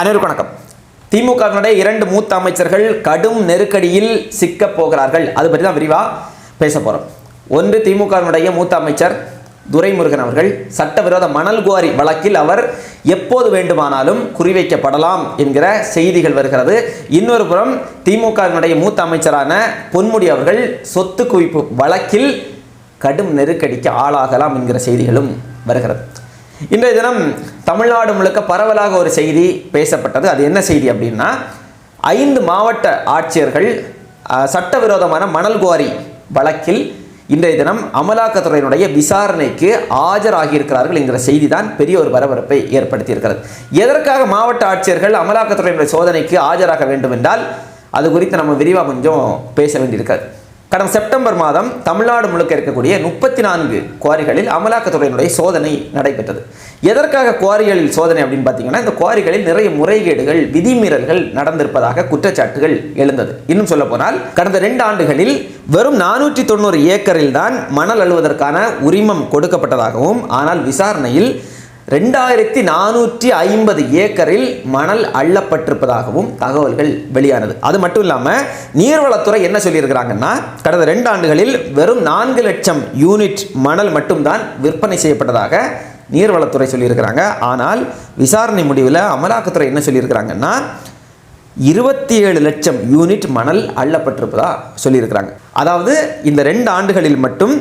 அனைவருக்கு வணக்கம். திமுகவினுடைய இரண்டு மூத்த அமைச்சர்கள் கடும் நெருக்கடியில் சிக்கப் போகிறார்கள். அது பற்றி தான் விரிவாக பேச போகிறோம் ஒன்று திமுகவினுடைய மூத்த அமைச்சர் துரைமுருகன் அவர்கள் சட்டவிரோத மணல் குவாரி வழக்கில் அவர் எப்போது வேண்டுமானாலும் குறிவைக்கப்படலாம் என்கிற செய்திகள் வருகிறது. இன்னொரு புறம் திமுகவினுடைய மூத்த அமைச்சரான பொன்முடி அவர்கள் சொத்து குவிப்பு வழக்கில் கடும் நெருக்கடிக்கு ஆளாகலாம் என்கிற செய்திகளும் வருகிறது. இன்றைய தினம் தமிழ்நாடு முழுக்க பரவலாக ஒரு செய்தி பேசப்பட்டது. அது என்ன செய்தி அப்படின்னா ஐந்து மாவட்ட ஆட்சியர்கள் சட்டவிரோதமான மணல் குவாரி வழக்கில் இன்றைய தினம் அமலாக்கத்துறையினுடைய விசாரணைக்கு ஆஜராகியிருக்கிறார்கள் என்கிற செய்தி தான் பெரிய ஒரு பரபரப்பை ஏற்படுத்தியிருக்கிறது. எதற்காக மாவட்ட ஆட்சியர்கள் அமலாக்கத்துறையினுடைய சோதனைக்கு ஆஜராக வேண்டும் என்றால் அது குறித்து நம்ம விரிவாக கொஞ்சம் பேச வேண்டியிருக்கிறது கடந்த செப்டம்பர் மாதம் தமிழ்நாடு முழுக்க இருக்கக்கூடிய முப்பத்தி நான்கு குவாரிகளில் அமலாக்கத்துறையினுடைய சோதனை நடைபெற்றது. எதற்காக குவாரிகளில் சோதனை அப்படின்னு பார்த்தீங்கன்னா இந்த குவாரிகளில் நிறைய முறைகேடுகள் விதிமீறல்கள் நடந்திருப்பதாக குற்றச்சாட்டுகள் எழுந்தது. இன்னும் சொல்ல போனால் கடந்த ரெண்டு ஆண்டுகளில் வெறும் நானூற்றி தொண்ணூறு ஏக்கரில் தான் மணல் அழுவதற்கான உரிமம் கொடுக்கப்பட்டதாகவும் ஆனால் விசாரணையில் ரெண்டாயிரத்தி நானூற்றி ஐம்பது ஏக்கரில் மணல் அள்ளப்பட்டிருப்பதாகவும் தகவல்கள் வெளியானது. அது மட்டும் இல்லாமல் நீர்வளத்துறை என்ன சொல்லியிருக்கிறாங்கன்னா கடந்த ரெண்டு ஆண்டுகளில் வெறும் நான்கு லட்சம் யூனிட் மணல் மட்டும்தான் விற்பனை செய்யப்பட்டதாக நீர்வளத்துறை சொல்லியிருக்கிறாங்க. ஆனால் விசாரணை முடிவில் அமலாக்கத்துறை என்ன சொல்லியிருக்கிறாங்கன்னா இருபத்தி ஏழு லட்சம் யூனிட் மணல் அள்ளப்பட்டிருப்பதா சொல்லியிருக்கிறாங்க. அதாவது இந்த ரெண்டு ஆண்டுகளில் மட்டும்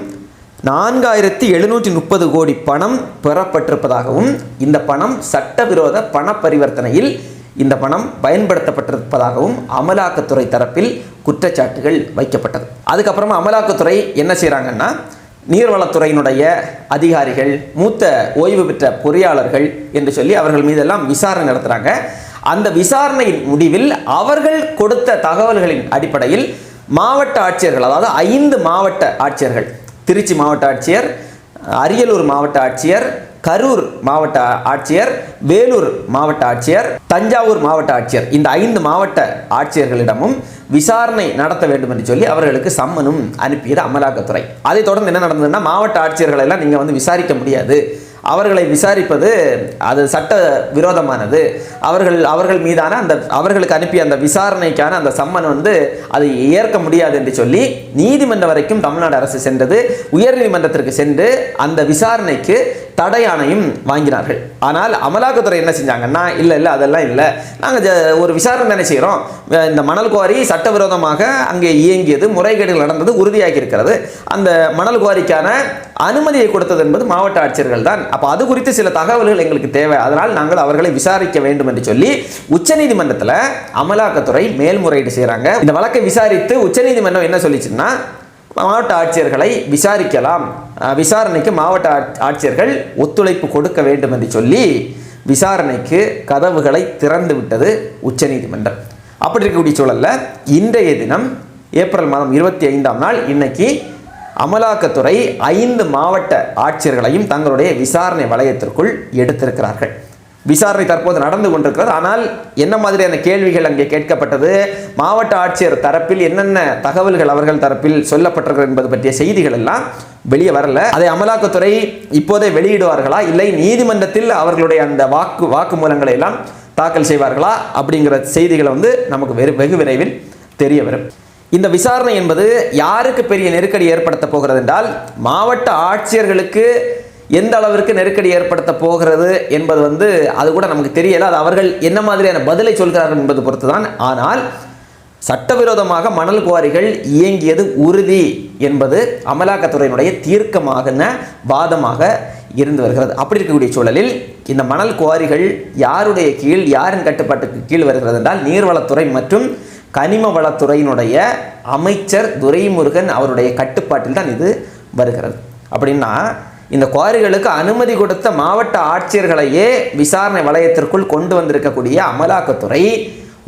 நான்காயிரத்தி எழுநூற்றி முப்பது கோடி பணம் பெறப்பட்டிருப்பதாகவும் இந்த பணம் சட்டவிரோத பண பரிவர்த்தனையில் இந்த பணம் பயன்படுத்தப்பட்டிருப்பதாகவும் அமலாக்கத்துறை தரப்பில் குற்றச்சாட்டுகள் வைக்கப்பட்டது. அதுக்கப்புறமா அமலாக்கத்துறை என்ன செய்கிறாங்கன்னா நீர்வளத்துறையினுடைய அதிகாரிகள் மூத்த ஓய்வு பெற்ற பொறியாளர்கள் என்று சொல்லி அவர்கள் மீதெல்லாம் விசாரணை நடத்துகிறாங்க அந்த விசாரணையின் முடிவில் அவர்கள் கொடுத்த தகவல்களின் அடிப்படையில் மாவட்ட ஆட்சியர்கள் அதாவது ஐந்து மாவட்ட ஆட்சியர்கள் திருச்சி மாவட்ட ஆட்சியர் அரியலூர் மாவட்ட ஆட்சியர் கரூர் மாவட்ட ஆட்சியர் வேலூர் மாவட்ட ஆட்சியர் தஞ்சாவூர் மாவட்ட ஆட்சியர். இந்த ஐந்து மாவட்ட ஆட்சியர்களிடமும் விசாரணை நடத்த வேண்டும் என்று சொல்லி அவர்களுக்கு சம்மனும் அனுப்பியது அமலாக்கத்துறை. அதைத் தொடர்ந்து என்ன நடந்ததுன்னா மாவட்ட ஆட்சியர்களெல்லாம் நீங்கள் வந்து விசாரிக்க முடியாது. அவர்களை விசாரிப்பது அது சட்ட விரோதமானது. அவர்கள் அவர்கள் மீதான அந்த அவர்களுக்கு அனுப்பிய அந்த விசாரணைக்கான அந்த சம்மன் வந்து அதை ஏற்க முடியாது என்று சொல்லி நீதிமன்றம் வரைக்கும் தமிழ்நாடு அரசு சென்றது. உயர்நீதிமன்றத்திற்கு சென்று அந்த விசாரணைக்கு தடை ஆணையம் வாங்கினார்கள். ஆனால் அமலாக்கத்துறை என்ன செஞ்சாங்கன்னா இல்லை இல்லை அதெல்லாம் இல்லை. நாங்கள் ஒரு விசாரணை தானே செய்கிறோம் இந்த மணல் குவாரி சட்டவிரோதமாக அங்கே இயங்கியது முறைகேடுகள் நடந்தது உறுதியாகி இருக்கிறது அந்த மணல் குவாரிக்கான அனுமதியை கொடுத்தது என்பது மாவட்ட ஆட்சியர்கள் தான். அப்போ அது குறித்து சில தகவல்கள் எங்களுக்கு தேவை. அதனால் நாங்கள் அவர்களை விசாரிக்க வேண்டும் என்று சொல்லி உச்சநீதிமன்றத்தில் அமலாக்கத்துறை மேல்முறையீடு செய்கிறாங்க இந்த வழக்கை விசாரித்து உச்சநீதிமன்றம் என்ன சொல்லிச்சுன்னா மாவட்ட ஆட்சியர்களை விசாரிக்கலாம். விசாரணைக்கு மாவட்ட ஆட்சியர்கள் ஒத்துழைப்பு கொடுக்க வேண்டும் என்று சொல்லி விசாரணைக்கு கதவுகளை திறந்து விட்டது உச்சநீதிமன்றம். அப்படி இருக்கக்கூடிய சூழல்ல இன்றைய தினம் ஏப்ரல் மாதம் இருபத்தி ஐந்தாம் நாள் இன்னைக்கு அமலாக்கத்துறை ஐந்து மாவட்ட ஆட்சியர்களையும் தங்களுடைய விசாரணை வளையத்திற்குள் எடுத்திருக்கிறார்கள். விசாரணை தற்போது நடந்து கொண்டிருக்கிறது. ஆனால் என்ன மாதிரியான கேள்விகள் அங்கே கேட்கப்பட்டது? மாவட்ட ஆட்சியர் தரப்பில் என்னென்ன தகவல்கள் அவர்கள் தரப்பில் சொல்லப்பட்டிருக்கிறது என்பது பற்றிய செய்திகள் எல்லாம் வெளியே வரல. அதை அமலாக்கத்துறை இப்போதே வெளியிடுவார்களா? இல்லை நீதிமன்றத்தில் அவர்களுடைய அந்த வாக்கு வாக்குமூலங்களை எல்லாம் தாக்கல் செய்வார்களா? அப்படிங்கிற செய்திகளை வந்து நமக்கு வெறு வெகு விரைவில் தெரிய வரும். இந்த விசாரணை என்பது யாருக்கு பெரிய நெருக்கடி ஏற்படுத்த போகிறது என்றால் மாவட்ட ஆட்சியர்களுக்கு எந்த அளவிற்கு நெருக்கடி ஏற்படுத்த போகிறது என்பது வந்து அது கூட நமக்கு தெரியல. அது அவர்கள் என்ன மாதிரியான பதிலை சொல்கிறார்கள் என்பது பொறுத்து தான் ஆனால் சட்டவிரோதமாக மணல் குவாரிகள் இயங்கியது உறுதி என்பது அமலாக்கத்துறையினுடைய தீர்க்கமாக வாதமாக இருந்து வருகிறது. அப்படி இருக்கக்கூடிய சூழலில் இந்த மணல் குவாரிகள் யாருடைய கீழ் யாரின் கட்டுப்பாட்டுக்கு கீழ் வருகிறது என்றால் நீர்வளத்துறை மற்றும் கனிம வளத்துறையினுடைய அமைச்சர் துரைமுருகன் அவருடைய கட்டுப்பாட்டில் தான் இது வருகிறது. அப்படின்னா இந்த குவாரிகளுக்கு அனுமதி கொடுத்த மாவட்ட ஆட்சியர்களையே விசாரணை வளையத்திற்குள் கொண்டு வந்திருக்கக்கூடிய அமலாக்கத்துறை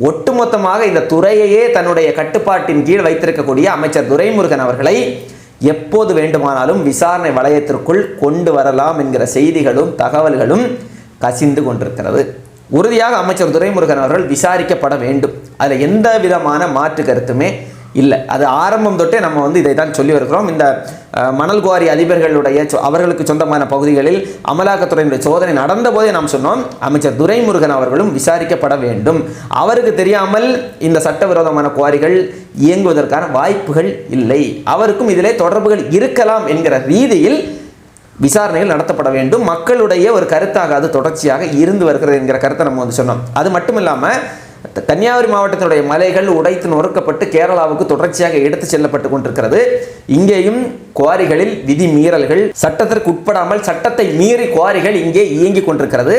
ஒட்டுமொத்தமாக இந்த துறையையே தன்னுடைய கட்டுப்பாட்டின் கீழ் வைத்திருக்கக்கூடிய அமைச்சர் துரைமுருகன் அவர்களை எப்போது வேண்டுமானாலும் விசாரணை வளையத்திற்குள் கொண்டு வரலாம் என்கிற செய்திகளும் தகவல்களும் கசிந்து கொண்டிருக்கிறது. உறுதியாக அமைச்சர் துரைமுருகன் அவர்கள் விசாரிக்கப்பட வேண்டும். அதில் எந்த விதமான மாற்று கருத்துமே இல்லை. அது ஆரம்பம் தொட்டே நம்ம வந்து இதை தான் சொல்லி வருகிறோம். இந்த மணல் குவாரி அதிபர்களுடைய சொ- அவர்களுக்கு சொந்தமான பகுதிகளில் அமலாக்கத்துறையினுடைய சோதனை நடந்த போதே நாம் சொன்னோம். அமைச்சர் துரைமுருகன் அவர்களும் விசாரிக்கப்பட வேண்டும். அவருக்கு தெரியாமல் இந்த சட்டவிரோதமான குவாரிகள் இயங்குவதற்கான வாய்ப்புகள் இல்லை. அவருக்கும் இதிலே தொடர்புகள் இருக்கலாம் என்கிற ரீதியில் விசாரணைகள் நடத்தப்பட வேண்டும். மக்களுடைய ஒரு கருத்தாக அது தொடர்ச்சியாக இருந்து வருகிறது என்கிற கருத்தை நம்ம வந்து சொன்னோம். அது மட்டும் இல்லாமல் கன்னியாகுமரி மாவட்டத்தினுடைய மலைகள் உடைத்து நொறுக்கப்பட்டு கேரளாவுக்கு தொடர்ச்சியாக எடுத்து செல்லப்பட்டு கொண்டிருக்கிறது. இங்கேயும் குவாரிகளில் விதி மீறல்கள் சட்டத்திற்கு உட்படாமல் சட்டத்தை மீறி குவாரிகள் இங்கே இயங்கிக் கொண்டிருக்கிறது.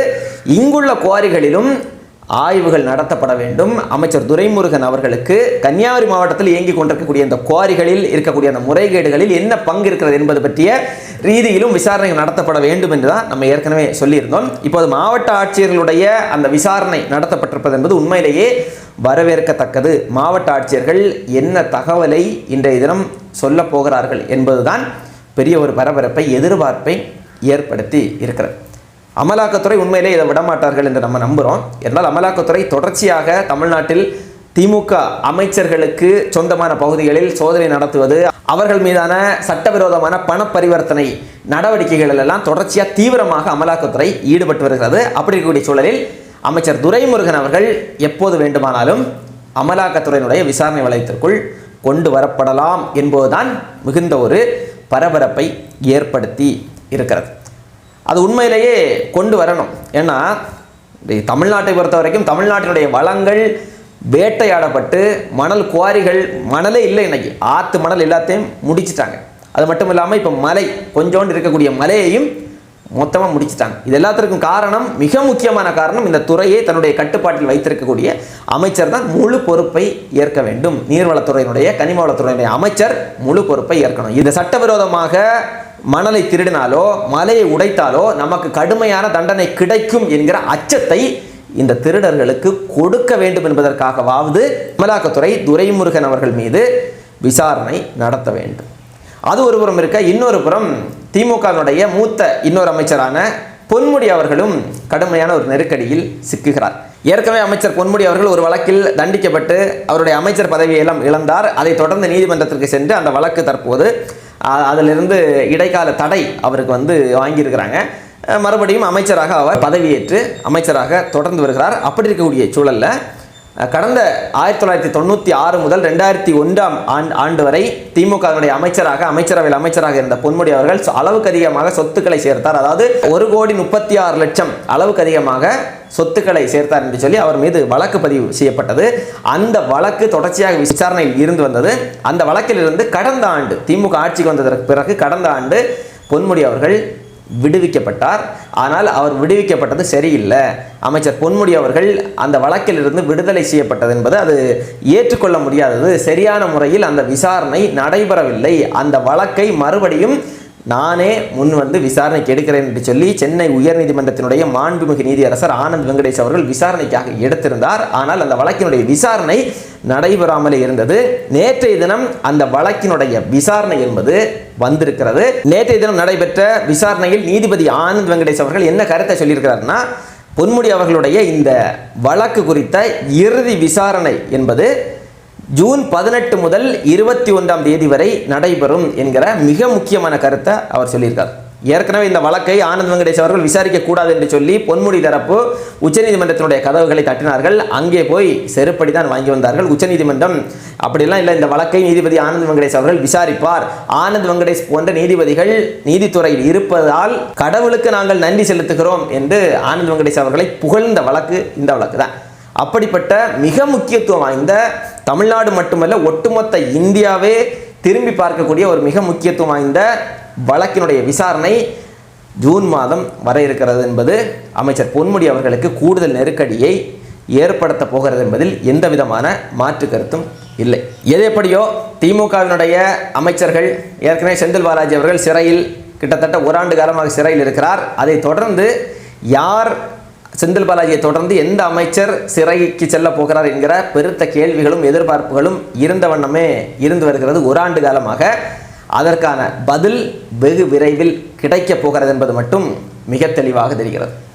இங்குள்ள குவாரிகளிலும் ஆய்வுகள் நடத்தப்பட வேண்டும். அமைச்சர் துரைமுருகன் அவர்களுக்கு கன்னியாகுமரி மாவட்டத்தில் இயங்கிக் கொண்டிருக்கக்கூடிய இந்த குவாரிகளில் இருக்கக்கூடிய அந்த முறைகேடுகளில் என்ன பங்கு இருக்கிறது என்பது பற்றிய ரீதியிலும் விசாரணைகள் நடத்தப்பட வேண்டும் என்று தான் நம்ம ஏற்கனவே சொல்லியிருந்தோம். இப்போது மாவட்ட ஆட்சியர்களுடைய அந்த விசாரணை நடத்தப்பட்டிருப்பது என்பது உண்மையிலேயே வரவேற்கத்தக்கது. மாவட்ட ஆட்சியர்கள் என்ன தகவலை இன்றைய தினம் சொல்ல போகிறார்கள் என்பதுதான் பெரிய ஒரு பரபரப்பை எதிர்பார்ப்பை ஏற்படுத்தி இருக்கிறது. அமலாக்கத்துறை உண்மையிலே இதை விடமாட்டார்கள் என்று நம்ம நம்புகிறோம் என்றால் அமலாக்கத்துறை தொடர்ச்சியாக தமிழ்நாட்டில் திமுக அமைச்சர்களுக்கு சொந்தமான பகுதிகளில் சோதனை நடத்துவது அவர்கள் மீதான சட்டவிரோதமான பண பரிவர்த்தனை நடவடிக்கைகள் எல்லாம் தொடர்ச்சியாக தீவிரமாக அமலாக்கத்துறை ஈடுபட்டு வருகிறது. அப்படி இருக்கக்கூடிய சூழலில் அமைச்சர் துரைமுருகன் அவர்கள் எப்போது வேண்டுமானாலும் அமலாக்கத்துறையினுடைய விசாரணை வளையத்திற்குள் கொண்டு வரப்படலாம் என்பதுதான் மிகுந்த ஒரு பரபரப்பை ஏற்படுத்தி இருக்கிறது. அது உண்மையிலேயே கொண்டு வரணும். ஏன்னா தமிழ்நாட்டை பொறுத்த வரைக்கும் தமிழ்நாட்டினுடைய வளங்கள் வேட்டையாடப்பட்டு மணல் குவாரிகள் மணலே இல்லை இன்னைக்கு. ஆற்று மணல் எல்லாத்தையும் முடிச்சிட்டாங்க. அது மட்டும் இல்லாமல் இப்போ மலை கொஞ்சோண்டு இருக்கக்கூடிய மலையையும் மொத்தமாக முடிச்சிட்டாங்க. இது எல்லாத்திற்கும் காரணம் மிக முக்கியமான காரணம் இந்த துறையை தன்னுடைய கட்டுப்பாட்டில் வைத்திருக்கக்கூடிய அமைச்சர் தான் முழு பொறுப்பை ஏற்க வேண்டும். நீர்வளத்துறையினுடைய கனிமவளத்துறையினுடைய அமைச்சர் முழு பொறுப்பை ஏற்கணும். இந்த சட்டவிரோதமாக மணலை திருடினாலோ மலையை உடைத்தாலோ நமக்கு கடுமையான தண்டனை கிடைக்கும் என்கிற அச்சத்தை இந்த திருடர்களுக்கு கொடுக்க வேண்டும் என்பதற்காகவாவது அமலாக்கத்துறை துரைமுருகன் அவர்கள் மீது விசாரணை நடத்த வேண்டும். அது ஒரு புறம் இருக்க இன்னொரு புறம் திமுகவினுடைய மூத்த இன்னொரு அமைச்சரான பொன்முடி அவர்களும் கடுமையான ஒரு நெருக்கடியில் சிக்குகிறார். ஏற்கனவே அமைச்சர் பொன்முடி அவர்கள் ஒரு வழக்கில் தண்டிக்கப்பட்டு அவருடைய அமைச்சர் பதவியை எல்லாம் இழந்தார். அதைத் தொடர்ந்து நீதிமன்றத்திற்கு சென்று அந்த வழக்கு தற்போது அதிலிருந்து இடைக்கால தடை அவருக்கு வந்து வாங்கியிருக்கிறாங்க. மறுபடியும் அமைச்சராக அவர் பதவியேற்று அமைச்சராக தொடர்ந்து வருகிறார். அப்படி இருக்கக்கூடிய சூழல்ல கடந்த ஆயிரத்தி தொள்ளாயிரத்தி தொண்ணூற்றி ஆறு முதல் ரெண்டாயிரத்தி ஒன்றாம் ஆண்டு ஆண்டு வரை திமுகவினுடைய அமைச்சராக அமைச்சரவையில் அமைச்சராக இருந்த பொன்முடி அவர்கள் அளவுக்கு அதிகமாக சொத்துக்களை சேர்த்தார். அதாவது ஒரு கோடி முப்பத்தி ஆறு லட்சம் அளவுக்கு அதிகமாக சொத்துக்களை சேர்த்தார் என்று சொல்லி அவர் மீது வழக்கு பதிவு செய்யப்பட்டது. அந்த வழக்கு தொடர்ச்சியாக விசாரணையில் இருந்து வந்தது. அந்த வழக்கிலிருந்து கடந்த ஆண்டு திமுக ஆட்சிக்கு வந்ததற்கு பிறகு கடந்த ஆண்டு பொன்முடி அவர்கள் விடுவிக்கப்பட்டார். ஆனால் அவர் விடுவிக்கப்பட்டது சரியில்லை. அமைச்சர் பொன்முடி அவர்கள் அந்த வழக்கிலிருந்து விடுதலை செய்யப்பட்டது என்பது அது ஏற்றுக்கொள்ள முடியாதது. சரியான முறையில் அந்த விசாரணை நடைபெறவில்லை. அந்த வழக்கை மறுபடியும் நானே முன் வந்து விசாரணைக்கு எடுக்கிறேன் என்று சொல்லி சென்னை உயர்நீதிமன்றத்தினுடைய மாண்புமிகு நீதியரசர் ஆனந்த் வெங்கடேஷ் அவர்கள் விசாரணைக்காக எடுத்திருந்தார். ஆனால் அந்த வழக்கினுடைய விசாரணை நடைபெறாமலே இருந்தது. நேற்றைய தினம் அந்த வழக்கினுடைய விசாரணை என்பது வந்திருக்கிறது. நேற்றைய தினம் நடைபெற்ற விசாரணையில் நீதிபதி ஆனந்த் வெங்கடேஷ் அவர்கள் என்ன கருத்தை சொல்லியிருக்கிறாருன்னா பொன்முடி அவர்களுடைய இந்த வழக்கு குறித்த இறுதி விசாரணை என்பது ஜூன் பதினெட்டு முதல் இருபத்தி ஒன்றாம் தேதி வரை நடைபெறும் என்கிற மிக முக்கியமான கருத்தை அவர் சொல்லியிருக்கார். ஏற்கனவே இந்த வழக்கை ஆனந்த் வெங்கடேஷ் அவர்கள் விசாரிக்க கூடாது என்று சொல்லி பொன்முடி தரப்பு உச்சநீதிமன்றத்தினுடைய கதவுகளை தட்டினார்கள். அங்கே போய் செருப்படி தான் வாங்கி வந்தார்கள். உச்சநீதிமன்றம் அப்படிலாம் இல்லை இந்த வழக்கை நீதிபதி ஆனந்த் வெங்கடேஷ் அவர்கள் விசாரிப்பார். ஆனந்த் வெங்கடேஷ் போன்ற நீதிபதிகள் நீதித்துறையில் இருப்பதால் கடவுளுக்கு நாங்கள் நன்றி செலுத்துகிறோம் என்று ஆனந்த் வெங்கடேஷ் அவர்களை புகழ்ந்த வழக்கு இந்த வழக்கு தான் அப்படிப்பட்ட மிக முக்கியத்துவம் வாய்ந்த தமிழ்நாடு மட்டுமல்ல ஒட்டுமொத்த இந்தியாவே திரும்பி பார்க்கக்கூடிய ஒரு மிக முக்கியத்துவம் வாய்ந்த வழக்கினுடைய விசாரணை ஜூன் மாதம் வர இருக்கிறது என்பது அமைச்சர் பொன்முடி அவர்களுக்கு கூடுதல் நெருக்கடியை ஏற்படுத்த போகிறது என்பதில் எந்த விதமான மாற்று கருத்தும் இல்லை. எது எப்படியோ திமுகவினுடைய அமைச்சர்கள் ஏற்கனவே செந்தில் பாலாஜி அவர்கள் சிறையில் கிட்டத்தட்ட ஓராண்டு காலமாக சிறையில் இருக்கிறார். அதை தொடர்ந்து யார் செந்தில் பாலாஜியை தொடர்ந்து எந்த அமைச்சர் சிறைக்கு செல்ல போகிறார் என்கிற பெருத்த கேள்விகளும் எதிர்பார்ப்புகளும் இருந்த வண்ணமே இருந்து வருகிறது ஒரு ஆண்டு காலமாக. அதற்கான பதில் வெகு விரைவில் கிடைக்கப் போகிறது என்பது மட்டும் மிக தெளிவாக தெரிகிறது.